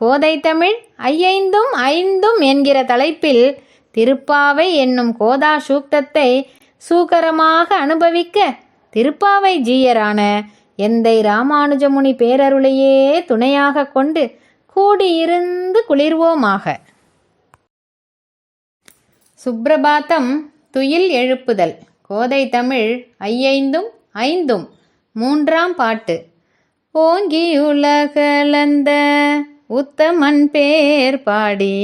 கோதை தமிழ் ஐயைந்தும் ஐந்தும் என்கிற தலைப்பில் திருப்பாவை என்னும் கோதா சூக்தத்தை சூக்கரமாக அனுபவிக்க திருப்பாவை ஜீயரான எந்தை ராமானுஜமுனி பேரருளையே துணையாக கொண்டு கூடியிருந்து குளிர்வோமாக. சுப்பிரபாத்தம் துயில் எழுப்புதல். கோதை தமிழ் ஐயைந்தும் ஐந்தும். மூன்றாம் பாட்டு. ஓங்கி உலகலந்த உத்தமன் பேர் பாடி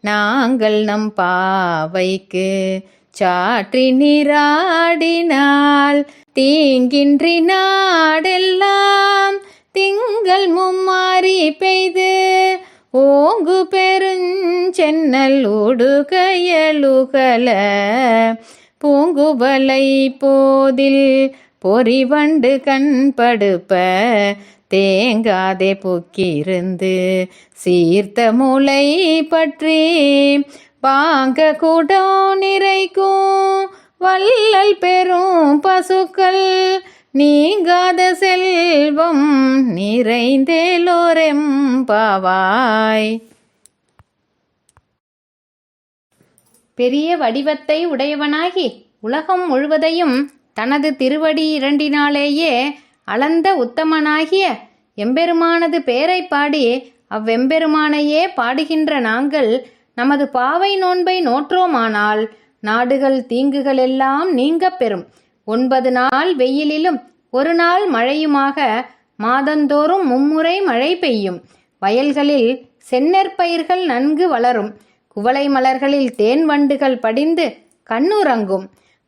நாங்கள் நம் பாவைக்கு சாற்றி நீராடினால் தீங்கின்றி நாடெல்லாம் திங்கள் மும்மாறி பெய்து ஓங்கு பெருஞ்சென்னல் உடுகையலுகல பூங்குவலை போதில் பொறிவண்டு கண்படுப்ப தேங்காதே புக்கிருந்து சீர்த்த மூளை பற்றி பாங்க கூடம் நிறைக்கும். வள்ளல் பெரும் பசுக்கள் நீங்காத செல்வம் நிறைந்தேலோரெம் பாவாய். பெரிய வடிவத்தை உடையவனாகி உலகம் முழுவதையும் தனது திருவடி இரண்டினாலேயே அளந்த உத்தமனாகிய எம்பெருமானது பேரை பாடி அவ்வெம்பெருமானையே பாடுகின்ற நாங்கள் நமது பாவை நோன்பை நோற்றோமானால் நாடுகள் தீங்குகள் எல்லாம் நீங்கப் பெறும். ஒன்பது நாள் வெயிலிலும் ஒரு நாள் மழையுமாக மாதந்தோறும் மும்முறை மழை பெய்யும். வயல்களில் செந்நெற்பயிர்கள் நன்கு வளரும். குவளை மலர்களில் தேன் வண்டுகள் படிந்து கண்ணுறங்கும்.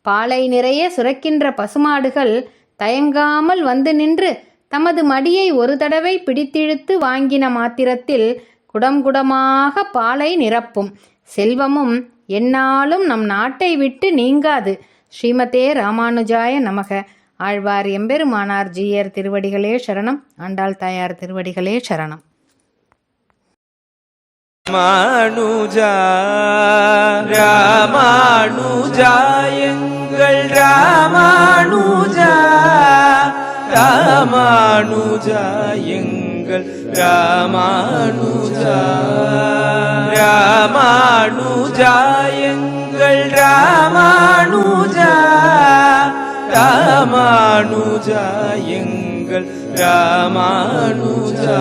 பாலை நிறைய சுரக்கின்ற பசுமாடுகள் தயங்காமல் வந்து நின்று தமது மடியை ஒரு தடவை பிடித்திழுத்து வாங்கின மாத்திரத்தில் குடம் குடமாக பாலை நிரப்பும். செல்வமும் என்னாலும் நம் நாட்டை விட்டு நீங்காது. ஸ்ரீமதே ராமானுஜாய நமக. ஆழ்வார் எம்பெருமானார் ஜீயர் திருவடிகளே சரணம். ஆண்டாள் தாயார் திருவடிகளே சரணம். ராமானுஜா ராமானுஜா எங்கள் ராமானுஜா ராமானுஜா எங்கள் ராமானுஜா ராமானுஜா எங்கள் ராமானுஜா ராமானுஜா எங்கள் ராமானுஜா.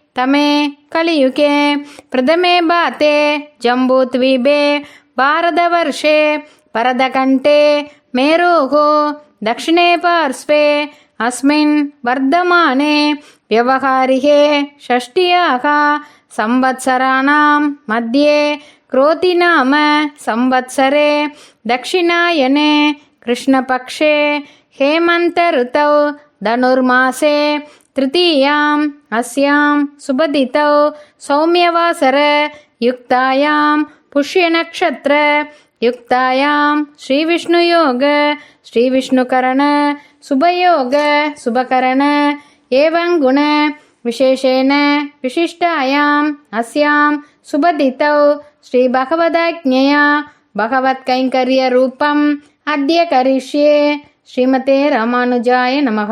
तमे कलियुगे प्रथमे बाते जम्बूद्वीपे भारतवर्षे परदकण्ठे मेरोः दक्षिणे पार्श्वे अस्मिन् वर्धमाने व्यवहारिके षष्ट्याः संवत्सराणां मध्ये क्रोतिनाम संवत्सरे दक्षिणायने कृष्णपक्षे हेमन्तऋतौ धनुर्मासे तृतीयाम् अस्यां सुबदितौ सौम्यवासर युक्तायां पुष्यनक्षत्र युक्तायां श्रीविष्णुयोग श्रीविष्णुकरण सुभयोग सुभकरण एवं गुण विशेषेण विशिष्टायाम् अस्यां सुबदितौ श्रीभगवदाज्ञया भगवत्कैङ्कर्यरूपम् अद्य करिष्ये श्रीमते रामानुजाय नमः